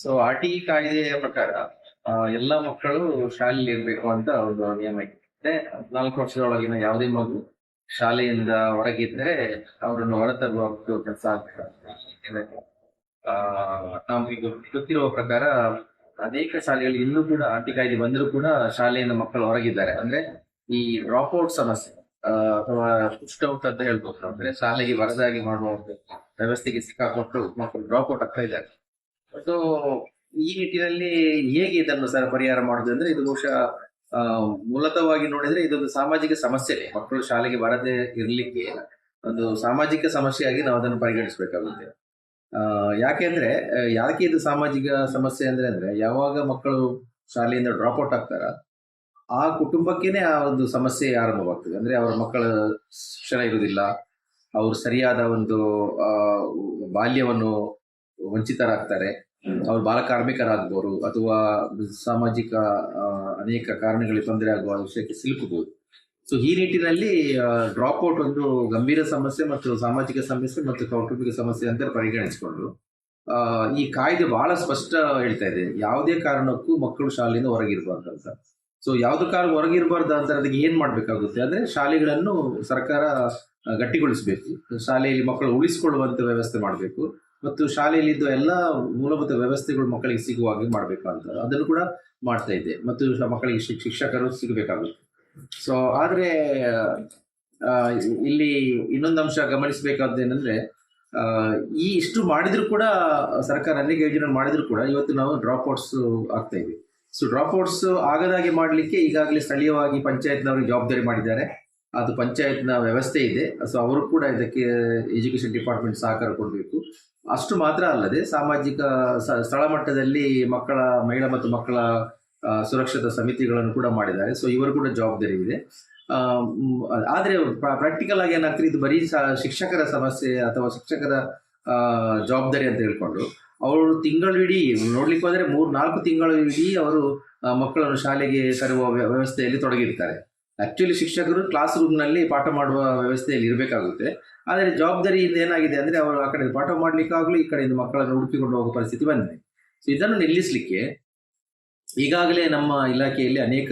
So R T ಕಾಯ್ದೆಯ ಪ್ರಕಾರ ಎಲ್ಲ ಮಕ್ಕಳು ಶಾಲೆಯಲ್ಲಿ ಇರಬೇಕು ಅಂತ ಒಂದು ನಿಯಮ ಇದೆ ಹದಿನಾಲ್ಕು ವರ್ಷದೊಳಗಿನ ಯಾವುದೇ ಮಗು ಶಾಲೆಯಿಂದ ಹೊರಗಿದ್ರೆ ಅವರನ್ನು ಹೊರತರುವ ಕೆಲಸ ಆಗ್ತದೆ. ಆ, ನಮಗೆ ಗೊತ್ತಿರುವ ಪ್ರಕಾರ ಅನೇಕ ಶಾಲೆಗಳು ಇನ್ನೂ ಕೂಡ ಆರ್ ಟಿ ಕಾಯ್ದೆ ಬಂದರೂ ಕೂಡ ಶಾಲೆಯಿಂದ ಮಕ್ಕಳು ಹೊರಗಿದ್ದಾರೆ. ಅಂದ್ರೆ ಈ ಡ್ರಾಪ್ ಔಟ್ ಸಮಸ್ಯೆ ಅಥವಾ ಪುಸ್ಟ್ ಔಟ್ ಅಂತ ಹೇಳ್ಬೋದು. ಅಂದ್ರೆ ಶಾಲೆಗೆ ಬರದಾಗಿ ಮಾಡುವ ವ್ಯವಸ್ಥೆಗೆ ಸಿಕ್ಕಾಕೊಟ್ಟು ಮಕ್ಕಳು ಡ್ರಾಪ್ ಔಟ್ ಆಗ್ತಾ ಇದ್ದಾರೆ. ಸೊ ಈ ನಿಟ್ಟಿನಲ್ಲಿ ಹೇಗೆ ಇದನ್ನು ಸರ್ ಪರಿಹಾರ ಮಾಡುದು ಅಂದ್ರೆ ಇದು ಬಹುಶಃ ಮೂಲತವಾಗಿ ನೋಡಿದ್ರೆ ಇದೊಂದು ಸಾಮಾಜಿಕ ಸಮಸ್ಯೆ ಮಕ್ಕಳು ಶಾಲೆಗೆ ಬರದೇ ಇರಲಿಕ್ಕೆ ಒಂದು ಸಾಮಾಜಿಕ ಸಮಸ್ಯೆಯಾಗಿ ನಾವು ಅದನ್ನು ಪರಿಗಣಿಸಬೇಕಾಗುತ್ತೆ. ಆ, ಯಾಕೆಂದ್ರೆ ಯಾಕೆ ಇದು ಸಾಮಾಜಿಕ ಸಮಸ್ಯೆ ಅಂದ್ರೆ ಅಂದ್ರೆ ಯಾವಾಗ ಮಕ್ಕಳು ಶಾಲೆಯಿಂದ ಡ್ರಾಪ್ ಔಟ್ ಆಗ್ತಾರ ಆ ಕುಟುಂಬಕ್ಕೇನೆ ಆ ಒಂದು ಸಮಸ್ಯೆ ಆರಂಭವಾಗ್ತದೆ. ಅಂದ್ರೆ ಅವರ ಮಕ್ಕಳ ಶಿಕ್ಷಣ ಇರುವುದಿಲ್ಲ ಅವ್ರು ಸರಿಯಾದ ಒಂದು ಬಾಲ್ಯವನ್ನು ವಂಚಿತರಾಗ್ತಾರೆ. ಅವ್ರು ಬಾಲ ಕಾರ್ಮಿಕರಾಗ್ಬೋದು ಅಥವಾ ಸಾಮಾಜಿಕ ಅನೇಕ ಕಾರಣಗಳಿಗೆ ತೊಂದರೆ ಆಗುವ ವಿಷಯಕ್ಕೆ ಸಿಲುಕಬಹುದು ಸೊ ಈ ನಿಟ್ಟಿನಲ್ಲಿ ಡ್ರಾಪ್ ಔಟ್ ಒಂದು ಗಂಭೀರ ಸಮಸ್ಯೆ ಮತ್ತು ಸಾಮಾಜಿಕ ಸಮಸ್ಯೆ ಮತ್ತು ಕೌಟುಂಬಿಕ ಸಮಸ್ಯೆ ಅಂತ ಪರಿಗಣಿಸಿಕೊಂಡು ಆ, ಈ ಕಾಯ್ದೆ ಬಹಳ ಸ್ಪಷ್ಟ ಹೇಳ್ತಾ ಇದೆ. ಯಾವುದೇ ಕಾರಣಕ್ಕೂ ಮಕ್ಕಳು ಶಾಲೆಯಿಂದ ಹೊರಗಿರಬಾರ್ದು ಅಂತ ಸೊ ಯಾವ್ದು ಕಾರಣ ಹೊರಗಿರಬಾರ್ದು ಅಂತ ಅದಕ್ಕೆ ಏನ್ ಮಾಡ್ಬೇಕಾಗುತ್ತೆ ಅಂದ್ರೆ ಶಾಲೆಗಳನ್ನು ಸರ್ಕಾರ ಗಟ್ಟಿಗೊಳಿಸಬೇಕು. ಶಾಲೆಯಲ್ಲಿ ಮಕ್ಕಳು ಉಳಿಸಿಕೊಳ್ಳುವಂತ ವ್ಯವಸ್ಥೆ ಮಾಡಬೇಕು. ಮತ್ತು ಶಾಲೆಯಲ್ಲಿ ಇದ್ದ ಎಲ್ಲ ಮೂಲಭೂತ ವ್ಯವಸ್ಥೆಗಳು ಮಕ್ಕಳಿಗೆ ಸಿಗುವ ಹಾಗೆ ಮಾಡಬೇಕು ಅಂತ ಅದನ್ನು ಕೂಡ ಮಾಡ್ತಾ ಇದೆ ಮತ್ತು ಮಕ್ಕಳಿಗೆ ಶಿಕ್- ಶಿಕ್ಷಕರು ಸಿಗಬೇಕಾಗುತ್ತೆ. ಸೊ ಆದ್ರೆ ಇಲ್ಲಿ ಇನ್ನೊಂದು ಅಂಶ ಗಮನಿಸಬೇಕಾದ್ದೇನೆಂದ್ರೆ ಈ ಇಷ್ಟು ಮಾಡಿದ್ರು ಕೂಡ, ಸರ್ಕಾರ ಅನೇಕ ಯೋಜನೆ ಮಾಡಿದ್ರು ಕೂಡ ಇವತ್ತು ನಾವು ಡ್ರಾಪ್ ಔಟ್ಸ್ ಆಗ್ತಾ ಇದ್ವಿ. ಸೊ ಡ್ರಾಪ್ ಔಟ್ಸ್ ಆಗದಾಗೆ ಮಾಡಲಿಕ್ಕೆ ಈಗಾಗಲೇ ಸ್ಥಳೀಯವಾಗಿ ಪಂಚಾಯತ್ನವರಿಗೆ ಜವಾಬ್ದಾರಿ ಮಾಡಿದ್ದಾರೆ. ಅದು ಪಂಚಾಯತ್ನ ವ್ಯವಸ್ಥೆ ಇದೆ. ಸೊ ಅವರು ಕೂಡ ಇದಕ್ಕೆ ಎಜುಕೇಶನ್ ಡಿಪಾರ್ಟ್ಮೆಂಟ್ ಸಹಕಾರ ಕೊಡಬೇಕು. ಅಷ್ಟು ಮಾತ್ರ ಅಲ್ಲದೆ ಸಾಮಾಜಿಕ ಸ್ಥಳ ಮಟ್ಟದಲ್ಲಿ ಮಕ್ಕಳ, ಮಹಿಳಾ ಮತ್ತು ಮಕ್ಕಳ ಸುರಕ್ಷತಾ ಸಮಿತಿಗಳನ್ನು ಕೂಡ ಮಾಡಿದ್ದಾರೆ. ಸೊ ಇವರು ಕೂಡ ಜವಾಬ್ದಾರಿ ಇದೆ. ಆದರೆ ಪ್ರಾಕ್ಟಿಕಲ್ ಆಗಿ ಏನಾಗ್ತದೆ, ಇದು ಬರೀ ಶಿಕ್ಷಕರ ಸಮಸ್ಯೆ ಅಥವಾ ಶಿಕ್ಷಕರ ಜವಾಬ್ದಾರಿ ಅಂತ ಹೇಳ್ಕೊಂಡು, ಅವರು ತಿಂಗಳಿಡೀ ನೋಡ್ಲಿಕ್ಕೆ ಹೋದರೆ ಮೂರು ನಾಲ್ಕು ತಿಂಗಳು ಇಡೀ ಅವರು ಮಕ್ಕಳನ್ನು ಶಾಲೆಗೆ ತರುವ ವ್ಯ- ವ್ಯವಸ್ಥೆಯಲ್ಲಿ ತೊಡಗಿರ್ತಾರೆ. ಆಕ್ಚುಲಿ ಶಿಕ್ಷಕರು ಕ್ಲಾಸ್ ರೂಮ್ನಲ್ಲಿ ಪಾಠ ಮಾಡುವ ವ್ಯವಸ್ಥೆಯಲ್ಲಿ ಇರಬೇಕಾಗುತ್ತೆ. ಆದರೆ ಜವಾಬ್ದಾರಿಯಿಂದ ಏನಾಗಿದೆ ಅಂದರೆ ಅವರು ಆ ಕಡೆ ಪಾಠ ಮಾಡಲಿಕ್ಕಾಗಲೂ, ಈ ಕಡೆಯಿಂದ ಮಕ್ಕಳನ್ನು ಹುಡುಕಿಕೊಂಡು ಹೋಗೋ ಪರಿಸ್ಥಿತಿ ಬಂದಿದೆ. ಸೊ ಇದನ್ನು ನಿಲ್ಲಿಸಲಿಕ್ಕೆ ಈಗಾಗಲೇ ನಮ್ಮ ಇಲಾಖೆಯಲ್ಲಿ ಅನೇಕ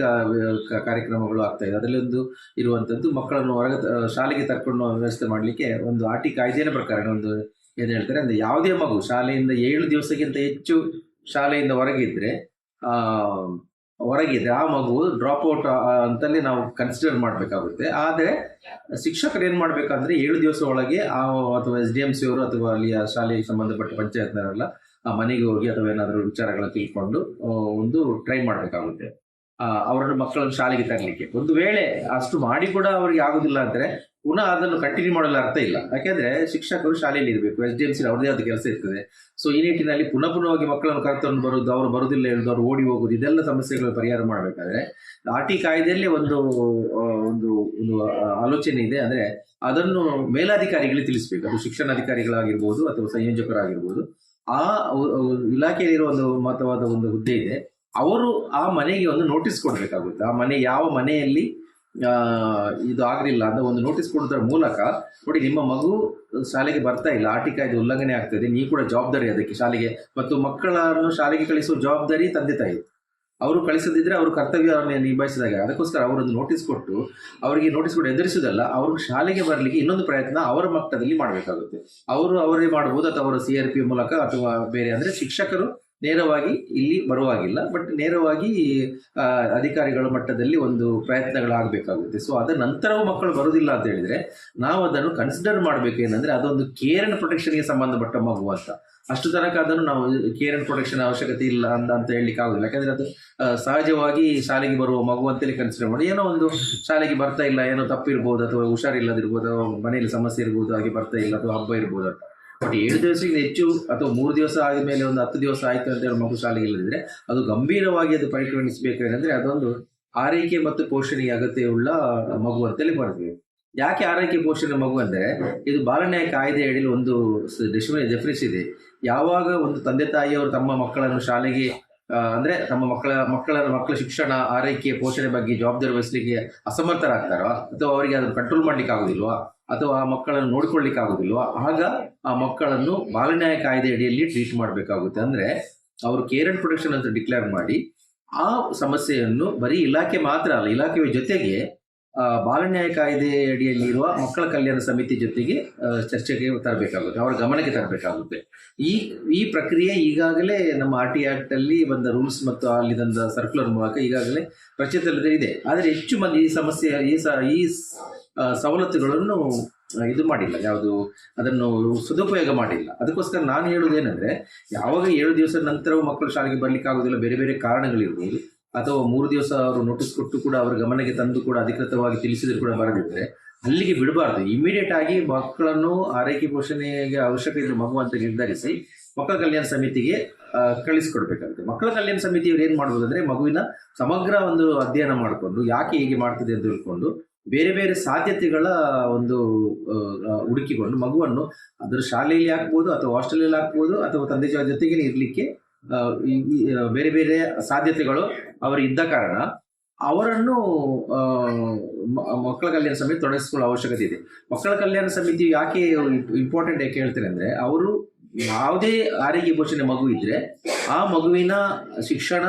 ಕಾರ್ಯಕ್ರಮಗಳು ಆಗ್ತಾ ಇದೆ. ಅದರಲ್ಲಿ ಒಂದು ಇರುವಂಥದ್ದು ಮಕ್ಕಳನ್ನು ಹೊರಗೆ ಶಾಲೆಗೆ ತರ್ಕೊಂಡು ವ್ಯವಸ್ಥೆ ಮಾಡಲಿಕ್ಕೆ ಒಂದು ಆಟಿ ಕಾಯ್ದೆಯ ಪ್ರಕಾರ ಒಂದು ಏನು ಹೇಳ್ತಾರೆ ಅಂದರೆ ಯಾವುದೇ ಮಗು ಶಾಲೆಯಿಂದ ಏಳು ದಿವಸಕ್ಕಿಂತ ಹೆಚ್ಚು ಶಾಲೆಯಿಂದ ಹೊರಗಿದ್ರೆ, ಆ ಹೊರಗಿದೆ, ಆ ಮಗು ಡ್ರಾಪ್ ಔಟ್ ಅಂತಲೇ ನಾವು ಕನ್ಸಿಡರ್ ಮಾಡಬೇಕಾಗುತ್ತೆ. ಆದರೆ ಶಿಕ್ಷಕರು ಏನು ಮಾಡಬೇಕಂದ್ರೆ ಏಳು ದಿವಸ ಒಳಗೆ ಆ, ಅಥವಾ ಎಸ್ ಡಿ ಎಂ ಸಿ ಅವರು ಅಥವಾ ಅಲ್ಲಿಯ ಶಾಲೆಗೆ ಸಂಬಂಧಪಟ್ಟ ಪಂಚಾಯತ್ನವರೆಲ್ಲ ಆ ಮನೆಗೆ ಹೋಗಿ ಅಥವಾ ಏನಾದರೂ ವಿಚಾರಗಳನ್ನ ತಿಳ್ಕೊಂಡು ಒಂದು ಟ್ರೈ ಮಾಡಬೇಕಾಗುತ್ತೆ. ಅವರನ್ನು ಮಕ್ಕಳನ್ನು ಶಾಲೆಗೆ ತರಲಿಕ್ಕೆ. ಒಂದು ವೇಳೆ ಅಷ್ಟು ಮಾಡಿ ಕೂಡ ಅವರಿಗೆ ಆಗೋದಿಲ್ಲ ಅಂದ್ರೆ ಪುನಃ ಅದನ್ನು ಕಂಟಿನ್ಯೂ ಮಾಡಲು ಅರ್ಥ ಇಲ್ಲ. ಯಾಕೆಂದ್ರೆ ಶಿಕ್ಷಕರು ಶಾಲೆಯಲ್ಲಿ ಇರಬೇಕು ಎಸ್ ಡಿ ಎಂ ಸಿ ಅವ್ರದೇ ಆದ ಕೆಲಸ ಇರ್ತದೆ. ಸೊ ಈ ನಿಟ್ಟಿನಲ್ಲಿ ಪುನಃ ಪುನಃವಾಗಿ ಮಕ್ಕಳನ್ನು ಕರ್ತನ್ನು ಬರೋದು ಅವರು ಬರುದಿಲ್ಲ ಹೇಳುದು ಅವರು ಓಡಿ ಹೋಗುದು ಇದೆಲ್ಲ ಸಮಸ್ಯೆಗಳು ಪರಿಹಾರ ಮಾಡಬೇಕಾದ್ರೆ ಆಟಿ ಕಾಯ್ದೆಯಲ್ಲಿ ಒಂದು ಒಂದು ಒಂದು ಆಲೋಚನೆ ಇದೆ. ಅಂದ್ರೆ ಅದನ್ನು ಮೇಲಾಧಿಕಾರಿಗಳಿಗೆ ತಿಳಿಸ್ಬೇಕು. ಅದು ಶಿಕ್ಷಣಾಧಿಕಾರಿಗಳಾಗಿರ್ಬೋದು ಅಥವಾ ಸಂಯೋಜಕರಾಗಿರ್ಬೋದು. ಆ ಇಲಾಖೆಯಲ್ಲಿರುವ ಒಂದು ಮತವಾದ ಒಂದು ಹುದ್ದೆ ಇದೆ. ಅವರು ಆ ಮನೆಗೆ ಒಂದು ನೋಟಿಸ್ ಕೊಡ್ಬೇಕಾಗುತ್ತೆ. ಆ ಮನೆ ಯಾವ ಮನೆಯಲ್ಲಿ ಇದು ಆಗಲಿಲ್ಲ ಅಂತ ಒಂದು ನೋಟಿಸ್ ಕೊಡೋದ್ರ ಮೂಲಕ, ನೋಡಿ ನಿಮ್ಮ ಮಗು ಶಾಲೆಗೆ ಬರ್ತಾ ಇಲ್ಲ ಆಟಿಕಾ ಇದು ಉಲ್ಲಂಘನೆ ಆಗ್ತದೆ ನೀವು ಕೂಡ ಜವಾಬ್ದಾರಿ ಅದಕ್ಕೆ ಶಾಲೆಗೆ, ಮತ್ತು ಮಕ್ಕಳನ್ನು ಶಾಲೆಗೆ ಕಳಿಸುವ ಜವಾಬ್ದಾರಿ ತಂದೆ ತಾಯಿ. ಅವರು ಕಳಿಸದಿದ್ರೆ ಅವರು ಕರ್ತವ್ಯವನ್ನು ನಿಭಾಯಿಸಿದಾಗ, ಅದಕ್ಕೋಸ್ಕರ ಅವರೊಂದು ನೋಟಿಸ್ ಕೊಟ್ಟು, ಅವರಿಗೆ ನೋಟಿಸ್ ಕೊಟ್ಟು ಎದುರಿಸುವುದಲ್ಲ, ಅವರು ಶಾಲೆಗೆ ಬರಲಿಕ್ಕೆ ಇನ್ನೊಂದು ಪ್ರಯತ್ನ ಅವರ ಮಟ್ಟದಲ್ಲಿ ಮಾಡಬೇಕಾಗುತ್ತೆ. ಅವರು ಅವರೇ ಮಾಡಬಹುದು ಅಥವಾ ಅವರ ಸಿ ಆರ್ ಪಿ ಮೂಲಕ ಅಥವಾ ಬೇರೆ, ಅಂದರೆ ಶಿಕ್ಷಕರು ನೇರವಾಗಿ ಇಲ್ಲಿ ಬರುವಾಗಿಲ್ಲ ಬಟ್ ನೇರವಾಗಿ ಅಧಿಕಾರಿಗಳ ಮಟ್ಟದಲ್ಲಿ ಒಂದು ಪ್ರಯತ್ನಗಳಾಗಬೇಕಾಗುತ್ತೆ. ಸೊ ಅದರ ನಂತರವೂ ಮಕ್ಕಳು ಬರುವುದಿಲ್ಲ ಅಂತ ಹೇಳಿದ್ರೆ, ನಾವು ಅದನ್ನು ಕನ್ಸಿಡರ್ ಮಾಡಬೇಕು ಏನಂದ್ರೆ, ಅದೊಂದು ಕೇರ್ ಅಂಡ್ ಪ್ರೊಟೆಕ್ಷನ್ಗೆ ಸಂಬಂಧಪಟ್ಟ ಮಗು ಅಂತ. ಅಷ್ಟು ತನಕ ಅದನ್ನು ನಾವು ಕೇರ್ ಅಂಡ್ ಪ್ರೊಟೆಕ್ಷನ್ ಅವಶ್ಯಕತೆ ಇಲ್ಲ ಅಂತ ಅಂತ ಹೇಳಲಿಕ್ಕೆ ಆಗೋದಿಲ್ಲ. ಯಾಕಂದ್ರೆ ಅದು ಸಹಜವಾಗಿ ಶಾಲೆಗೆ ಬರುವ ಮಗು ಅಂತೇಳಿ ಕನ್ಸಿಡರ್ ಮಾಡಿ, ಏನೋ ಒಂದು ಶಾಲೆಗೆ ಬರ್ತಾ ಇಲ್ಲ, ಏನೋ ತಪ್ಪಿರ್ಬೋದು, ಅಥವಾ ಹುಷಾರಿಲ್ಲದಿರ್ಬೋದು ಮನೆಯಲ್ಲಿ ಸಮಸ್ಯೆ ಇರ್ಬೋದು, ಹಾಗೆ ಬರ್ತಾ ಇಲ್ಲ, ಅಥವಾ ಹಬ್ಬ ಇರ್ಬೋದು ಅಂತ. ಬಟ್ ಏಳು ದಿವಸಕ್ಕಿಂತ ಹೆಚ್ಚು ಅಥವಾ ಮೂರು ದಿವಸ ಆದ ಮೇಲೆ ಒಂದು ಹತ್ತು ದಿವಸ ಆಯಿತು ಅಂತ ಹೇಳಿ ಮಗು ಶಾಲೆಗೆ ಇಲ್ಲದಿದ್ರೆ ಅದು ಗಂಭೀರವಾಗಿ ಅದು ಪರಿಗಣಿಸಬೇಕು ಏನಂದ್ರೆ ಅದೊಂದು ಆರೈಕೆ ಮತ್ತು ಪೋಷಣೆಗೆ ಅಗತ್ಯವುಳ್ಳ ಮಗು ಅಂತೇಳಿ ಮಾಡ್ತೀವಿ ಯಾಕೆ ಆರೈಕೆ, ಪೋಷಣೆ ಮಗು ಅಂದರೆ, ಇದು ಬಾಲನ್ಯಾಯ ಕಾಯ್ದೆ ಅಡಿಯಲ್ಲಿ ಒಂದು ಡೆಫಿನಿಷನ್ ಇದೆ. ಯಾವಾಗ ಒಂದು ತಂದೆ ತಾಯಿಯವರು ತಮ್ಮ ಮಕ್ಕಳನ್ನು ಶಾಲೆಗೆ ಅಂದ್ರೆ ತಮ್ಮ ಮಕ್ಕಳ ಮಕ್ಕಳ ಮಕ್ಕಳ ಶಿಕ್ಷಣ, ಆರೈಕೆ, ಪೋಷಣೆ ಬಗ್ಗೆ ಜವಾಬ್ದಾರಿ ವಹಿಸಲಿಕ್ಕೆ ಅಸಮರ್ಥರಾಗ್ತಾರೋ, ಅಥವಾ ಅವರಿಗೆ ಅದನ್ನು ಕಂಟ್ರೋಲ್ ಮಾಡ್ಲಿಕ್ಕೆ ಆಗುದಿಲ್ವಾ ಅಥವಾ ಆ ಮಕ್ಕಳನ್ನು ನೋಡ್ಕೊಳ್ಲಿಕ್ಕೆ ಆಗುದಿಲ್ವಾ ಆಗ ಆ ಮಕ್ಕಳನ್ನು ಬಾಲನ್ಯಾಯ ಕಾಯ್ದೆ ಅಡಿಯಲ್ಲಿ ಟ್ರೀಟ್ ಮಾಡಬೇಕಾಗುತ್ತೆ. ಅಂದ್ರೆ ಅವರು ಕೇರ್ ಅಂಡ್ ಪ್ರೊಟೆಕ್ಷನ್ ಅಂತ ಡಿಕ್ಲೇರ್ ಮಾಡಿ, ಆ ಸಮಸ್ಯೆಯನ್ನು ಬರೀ ಇಲಾಖೆ ಮಾತ್ರ ಅಲ್ಲ, ಇಲಾಖೆಯ ಜೊತೆಗೆ ಬಾಲನ್ಯಾಯ ಕಾಯ್ದೆ ಅಡಿಯಲ್ಲಿ ಇರುವ ಮಕ್ಕಳ ಕಲ್ಯಾಣ ಸಮಿತಿ ಜೊತೆಗೆ ಚರ್ಚೆಗೆ ತರಬೇಕಾಗುತ್ತೆ, ಅವರ ಗಮನಕ್ಕೆ ತರಬೇಕಾಗುತ್ತೆ. ಈ ಈ ಪ್ರಕ್ರಿಯೆ ಈಗಾಗಲೇ ನಮ್ಮ ಆರ್ ಟಿ ಆಕ್ಟ್ ಅಲ್ಲಿ ಬಂದ ರೂಲ್ಸ್ ಮತ್ತು ಅಲ್ಲಿ ಬಂದ ಸರ್ಕ್ಯುಲರ್ ಮೂಲಕ ಈಗಾಗಲೇ ಪ್ರಚಲಿತದಲ್ಲಿ ಇದೆ. ಆದರೆ ಹೆಚ್ಚು ಮಂದಿ ಈ ಸಮಸ್ಯೆ, ಈ ಸ, ಈ ಸವಲತ್ತುಗಳನ್ನು ಇದು ಮಾಡಿಲ್ಲ, ಯಾವುದು ಅದನ್ನು ಸದುಪಯೋಗ ಮಾಡಿಲ್ಲ. ಅದಕ್ಕೋಸ್ಕರ ನಾನು ಹೇಳುವುದೇನೆಂದ್ರೆ, ಯಾವಾಗ ಏಳು ದಿವಸದ ನಂತರವೂ ಮಕ್ಕಳು ಶಾಲೆಗೆ ಬರ್ಲಿಕ್ಕೆ ಆಗೋದಿಲ್ಲ ಬೇರೆ ಬೇರೆ ಕಾರಣಗಳಿರ್ಬೋದು ಅಥವಾ ಮೂರು ದಿವಸ ಅವರು ನೋಟಿಸ್ ಕೊಟ್ಟು ಕೂಡ ಅವರ ಗಮನಕ್ಕೆ ತಂದು ಕೂಡ ಅಧಿಕೃತವಾಗಿ ತಿಳಿಸಿದ್ರು ಕೂಡ ಬರದಿದ್ರೆ ಅಲ್ಲಿಗೆ ಬಿಡಬಾರ್ದು. ಇಮಿಡಿಯೇಟ್ ಆಗಿ ಮಕ್ಕಳನ್ನು ಆರೈಕೆ ಪೋಷಣೆಗೆ ಅವಶ್ಯಕ ಇದ್ದ ಮಗು ಅಂತ ನಿರ್ಧರಿಸಿ ಮಕ್ಕಳ ಕಲ್ಯಾಣ ಸಮಿತಿಗೆ ಕಳಿಸಿಕೊಡ್ಬೇಕಾಗುತ್ತೆ. ಮಕ್ಕಳ ಕಲ್ಯಾಣ ಸಮಿತಿಯವರು ಏನ್ ಮಾಡ್ಬೋದು ಅಂದ್ರೆ ಮಗುವಿನ ಸಮಗ್ರ ಒಂದು ಅಧ್ಯಯನ ಮಾಡಿಕೊಂಡು ಯಾಕೆ ಹೀಗೆ ಮಾಡ್ತಿದೆ ಅಂತ ತಿಳ್ಕೊಂಡು ಬೇರೆ ಬೇರೆ ಸಾಧ್ಯತೆಗಳ ಒಂದು ಹುಡುಕಿಕೊಂಡು ಮಗುವನ್ನು ಅದರ ಶಾಲೆಯಲ್ಲಿ ಹಾಕ್ಬೋದು ಅಥವಾ ಹಾಸ್ಟೆಲಲ್ಲಿ ಹಾಕ್ಬೋದು ಅಥವಾ ತಂದೆ ಜೊತೆಗೆ ಇರಲಿಕ್ಕೆ ಬೇರೆ ಬೇರೆ ಸಾಧ್ಯತೆಗಳು ಅವರು ಇದ್ದ ಕಾರಣ ಅವರನ್ನು ಮಕ್ಕಳ ಕಲ್ಯಾಣ ಸಮಿತಿ ತೊಡಗಿಸ್ಕೊಳ್ಳೋ ಅವಶ್ಯಕತೆ ಇದೆ. ಮಕ್ಕಳ ಕಲ್ಯಾಣ ಸಮಿತಿ ಯಾಕೆ ಇಂಪಾರ್ಟೆಂಟ್ ಯಾಕೆ ಹೇಳ್ತಾರೆ ಅಂದರೆ ಅವರು ಯಾವುದೇ ಆರೈಕೆ ಪೋಷಣೆ ಮಗು ಇದ್ರೆ ಆ ಮಗುವಿನ ಶಿಕ್ಷಣ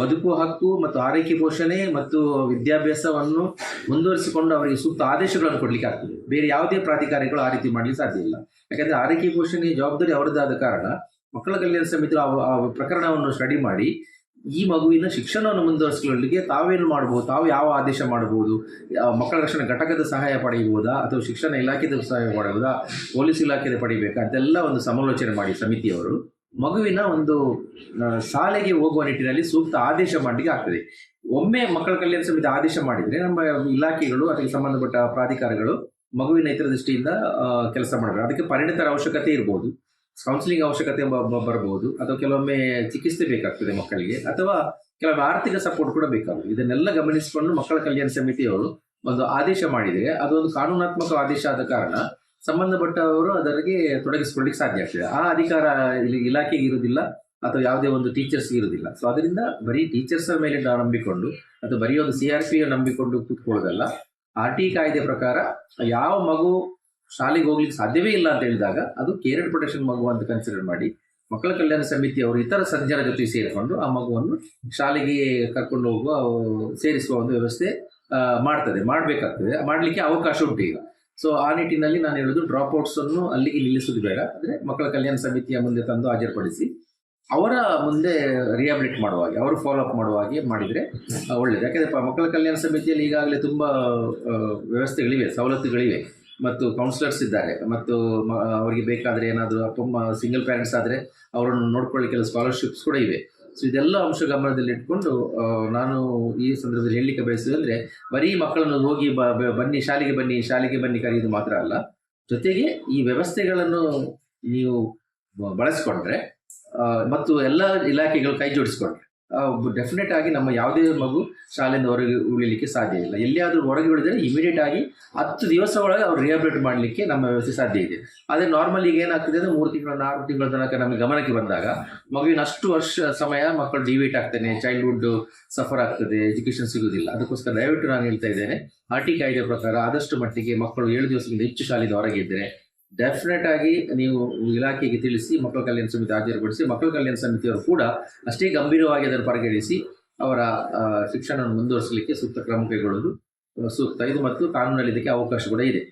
ಬದುಕು ಹಕ್ಕು ಮತ್ತು ಆರೈಕೆ ಪೋಷಣೆ ಮತ್ತು ವಿದ್ಯಾಭ್ಯಾಸವನ್ನು ಮುಂದುವರಿಸಿಕೊಂಡು ಅವರಿಗೆ ಸೂಕ್ತ ಆದೇಶಗಳನ್ನು ಕೊಡ್ಲಿಕ್ಕೆ ಆಗ್ತದೆ. ಬೇರೆ ಯಾವುದೇ ಪ್ರಾಧಿಕಾರಗಳು ಆ ರೀತಿ ಮಾಡಲಿಕ್ಕೆ ಸಾಧ್ಯ ಇಲ್ಲ. ಯಾಕಂದ್ರೆ ಆರೈಕೆ ಪೋಷಣೆ ಜವಾಬ್ದಾರಿ ಅವರದ್ದಾದ ಕಾರಣ ಮಕ್ಕಳ ಕಲ್ಯಾಣ ಸಮಿತಿ ಆ ಪ್ರಕರಣವನ್ನು ಸ್ಟಡಿ ಮಾಡಿ, ಈ ಮಗುವಿನ ಶಿಕ್ಷಣವನ್ನು ಮುಂದುವರಿಸಿಕೊಳ್ಳಲಿಕ್ಕೆ ತಾವೇನು ಮಾಡಬಹುದು? ತಾವು ಯಾವ ಆದೇಶ ಮಾಡಬಹುದು? ಮಕ್ಕಳ ರಕ್ಷಣಾ ಘಟಕದ ಸಹಾಯ ಪಡೆಯಬಹುದಾ? ಅಥವಾ ಶಿಕ್ಷಣ ಇಲಾಖೆದ ಸಹಾಯ ಪಡೆಯಬಹುದಾ? ಪೊಲೀಸ್ ಇಲಾಖೆದ ಪಡಿಬೇಕಾ? ಅದೆಲ್ಲ ಒಂದು ಸಮಾಲೋಚನೆ ಮಾಡಿ ಸಮಿತಿಯವರು. ಮಗುವಿನ ಒಂದು ಶಾಲೆಗೆ ಹೋಗುವ ನಿಟ್ಟಿನಲ್ಲಿ ಸೂಕ್ತ ಆದೇಶ ಮಾಡಲಿಕ್ಕೆ ಆಗ್ತದೆ. ಒಮ್ಮೆ ಮಕ್ಕಳ ಕಲ್ಯಾಣ ಸಮಿತಿ ಆದೇಶ ಮಾಡಿದ್ರೆ ನಮ್ಮ ಇಲಾಖೆಗಳು ಅದಕ್ಕೆ ಸಂಬಂಧಪಟ್ಟ ಪ್ರಾಧಿಕಾರಗಳು ಮಗುವಿನ ದೃಷ್ಟಿಯಿಂದ ಕೆಲಸ ಮಾಡಬೇಕು. ಅದಕ್ಕೆ ಪರಿಣಿತರ ಅವಶ್ಯಕತೆ ಇರ್ಬೋದು. ಕೌನ್ಸಿಲಿಂಗ್ ಅವಶ್ಯಕತೆ ಬರಬಹುದು ಅಥವಾ ಕೆಲವೊಮ್ಮೆ ಚಿಕಿತ್ಸೆ ಬೇಕಾಗ್ತದೆ ಮಕ್ಕಳಿಗೆ. ಅಥವಾ ಕೆಲವೊಮ್ಮೆ ಆರ್ಥಿಕ ಸಪೋರ್ಟ್ ಕೂಡ ಬೇಕಾಗುತ್ತೆ. ಇದನ್ನೆಲ್ಲ ಗಮನಿಸಿಕೊಂಡು ಮಕ್ಕಳ ಕಲ್ಯಾಣ ಸಮಿತಿಯವರು ಒಂದು ಆದೇಶ ಮಾಡಿದರೆ, ಅದೊಂದು ಕಾನೂನಾತ್ಮಕ ಆದೇಶ ಆದ ಕಾರಣ ಸಂಬಂಧಪಟ್ಟವರು ಅದರಿಗೆ ತೊಡಗಿಸಿಕೊಳ್ಳಿಕ್ಕೆ ಸಾಧ್ಯ ಆಗ್ತದೆ. ಆ ಅಧಿಕಾರ ಇಲ್ಲಿ ಇಲಾಖೆಗೆ ಇರುವುದಿಲ್ಲ, ಅಥವಾ ಯಾವುದೇ ಒಂದು ಟೀಚರ್ಸ್ ಇರುವುದಿಲ್ಲ. ಸೊ ಅದರಿಂದ ಬರೀ ಟೀಚರ್ಸ್ ಮೇಲೆ ನಾವು ನಂಬಿಕೊಂಡು, ಅಥವಾ ಬರೀ ಒಂದು ಸಿ ಆರ್ ಪಿ ನಂಬಿಕೊಂಡು ಕೂತ್ಕೊಳ್ಳೋದಲ್ಲ ಆರ್ ಟಿ ಕಾಯ್ದೆ ಪ್ರಕಾರ ಯಾವ ಮಗು ಶಾಲೆಗೆ ಹೋಗ್ಲಿಕ್ಕೆ ಸಾಧ್ಯವೇ ಇಲ್ಲ ಅಂತ ಹೇಳಿದಾಗ ಅದು ಕೇರ್ ಪ್ರೊಟೆಕ್ಷನ್ ಮಗು ಅಂತ ಕನ್ಸಿಡರ್ ಮಾಡಿ ಮಕ್ಕಳ ಕಲ್ಯಾಣ ಸಮಿತಿ ಅವರು ಇತರ ಸಜ್ಜರ ಜೊತೆ ಸೇರಿಕೊಂಡು ಆ ಮಗುವನ್ನು ಶಾಲೆಗೆ ಕರ್ಕೊಂಡು ಹೋಗುವ, ಸೇರಿಸುವ ಒಂದು ವ್ಯವಸ್ಥೆ ಮಾಡ್ತದೆ, ಮಾಡಬೇಕಾಗ್ತದೆ. ಮಾಡಲಿಕ್ಕೆ ಅವಕಾಶ ಉಂಟು ಈಗ. ಸೊ ಆ ನಿಟ್ಟಿನಲ್ಲಿ ನಾನು ಹೇಳೋದು ಡ್ರಾಪ್ ಔಟ್ಸ್ ಅನ್ನು ಅಲ್ಲಿಗೆ ನಿಲ್ಲಿಸೋದು ಬೇಡ. ಅಂದರೆ ಮಕ್ಕಳ ಕಲ್ಯಾಣ ಸಮಿತಿಯ ಮುಂದೆ ತಂದು ಹಾಜರುಪಡಿಸಿ ಅವರ ಮುಂದೆ ರಿಯಾಬಿಲಿಟ್ ಮಾಡುವ ಹಾಗೆ, ಅವರು ಫಾಲೋ ಅಪ್ ಮಾಡುವ ಹಾಗೆ ಮಾಡಿದ್ರೆ ಒಳ್ಳೆಯದು ಯಾಕಂದ್ರೆ ಮಕ್ಕಳ ಕಲ್ಯಾಣ ಸಮಿತಿಯಲ್ಲಿ ಈಗಾಗಲೇ ತುಂಬಾ ವ್ಯವಸ್ಥೆಗಳಿವೆ, ಸವಲತ್ತುಗಳಿವೆ. ಮತ್ತು ಕೌನ್ಸಿಲರ್ಸ್ ಇದ್ದಾರೆ. ಮತ್ತು ಅವರಿಗೆ ಬೇಕಾದರೆ ಏನಾದರೂ ಅಪ್ಪ ಸಿಂಗಲ್ ಪೇರೆಂಟ್ಸ್ ಆದರೆ ಅವರನ್ನು ನೋಡ್ಕೊಳ್ಳಿ ಕೆಲವು ಸ್ಕಾಲರ್ಶಿಪ್ಸ್ ಕೂಡ ಇವೆ. ಸೊ ಇದೆಲ್ಲ ಅಂಶ ಗಮನದಲ್ಲಿ ಇಟ್ಕೊಂಡು ನಾನು ಈ ಸಂದರ್ಭದಲ್ಲಿ ಹೇಳಲಿಕ್ಕೆ ಬಯಸುವುದಂದ್ರೆ ಬರೀ ಮಕ್ಕಳನ್ನು ಹೋಗಿ ಬನ್ನಿ, ಶಾಲೆಗೆ ಬನ್ನಿ ಶಾಲೆಗೆ ಬನ್ನಿ ಕರೆಯುವುದು ಮಾತ್ರ ಅಲ್ಲ. ಜೊತೆಗೆ ಈ ವ್ಯವಸ್ಥೆಗಳನ್ನು ನೀವು ಬಳಸಿಕೊಂಡ್ರೆ ಮತ್ತು ಎಲ್ಲ ಇಲಾಖೆಗಳು ಕೈ ಜೋಡಿಸಿಕೊಂಡ್ರೆ ಡೆಫಿನೆಟ್ ಆಗಿ ನಮ್ಮ ಯಾವುದೇ ಮಗು ಶಾಲೆಯಿಂದ ಹೊರಗೆ ಉಳಿಲಿಕ್ಕೆ ಸಾಧ್ಯ ಇಲ್ಲ. ಎಲ್ಲಿಯಾದರೂ ಹೊರಗೆ ಉಳಿದರೆ ಇಮಿಡಿಯೇಟ್ ಆಗಿ ಹತ್ತು ದಿವಸ ಒಳಗೆ ಅವ್ರು ರಿಹಾಬಿಲಿಟ್ ಮಾಡಲಿಕ್ಕೆ ನಮ್ಮ ವ್ಯವಸ್ಥೆ ಸಾಧ್ಯ ಇದೆ. ಆದರೆ ನಾರ್ಮಲ್ ಈಗ ಏನಾಗ್ತದೆ ಅಂದರೆ ಮೂರು ತಿಂಗಳು ನಾಲ್ಕು ತಿಂಗಳ ತನಕ ನಮಗೆ ಗಮನಕ್ಕೆ ಬಂದಾಗ ಮಗುವಿನ ಅಷ್ಟು ವರ್ಷ ಸಮಯ ಮಕ್ಕಳು ಡಿವೇಟ್ ಆಗ್ತಾನೆ ಚೈಲ್ಡ್ಹುಡ್ ಸಫರ್ ಆಗ್ತದೆ ಎಜುಕೇಶನ್ ಸಿಗುವುದಿಲ್ಲ ಅದಕ್ಕೋಸ್ಕರ ದಯವಿಟ್ಟು ನಾನು ಹೇಳ್ತಾ ಇದ್ದೇನೆ ಆರ್ ಟಿ ಕಾಯ್ದೆ ಪ್ರಕಾರ ಆದಷ್ಟು ಮಟ್ಟಿಗೆ ಮಕ್ಕಳು ಏಳು ದಿವಸದಿಂದ ಹೆಚ್ಚು ಶಾಲೆಯಿಂದ ಹೊರಗೆ ಇದ್ದರೆ ಡೆಫಿನೆಟ್ ಆಗಿ ನೀವು ಇಲಾಖೆಗೆ ತಿಳಿಸಿ, ಮಕ್ಕಳ ಕಲ್ಯಾಣ ಸಮಿತಿ ಹಾಜರುಪಡಿಸಿ, ಮಕ್ಕಳ ಕಲ್ಯಾಣ ಸಮಿತಿಯವರು ಕೂಡ ಅಷ್ಟೇ ಗಂಭೀರವಾಗಿ ಅದನ್ನು ಪರಿಗಣಿಸಿ ಅವರ ಶಿಕ್ಷಣವನ್ನು ಮುಂದುವರಿಸಲಿಕ್ಕೆ ಸೂಕ್ತ ಕ್ರಮ ಕೈಗೊಳ್ಳುವುದು ಸೂಕ್ತ. ಇದು ಮತ್ತು ಕಾನೂನಲ್ಲಿ ಇದಕ್ಕೆ ಅವಕಾಶ ಕೂಡ ಇದೆ.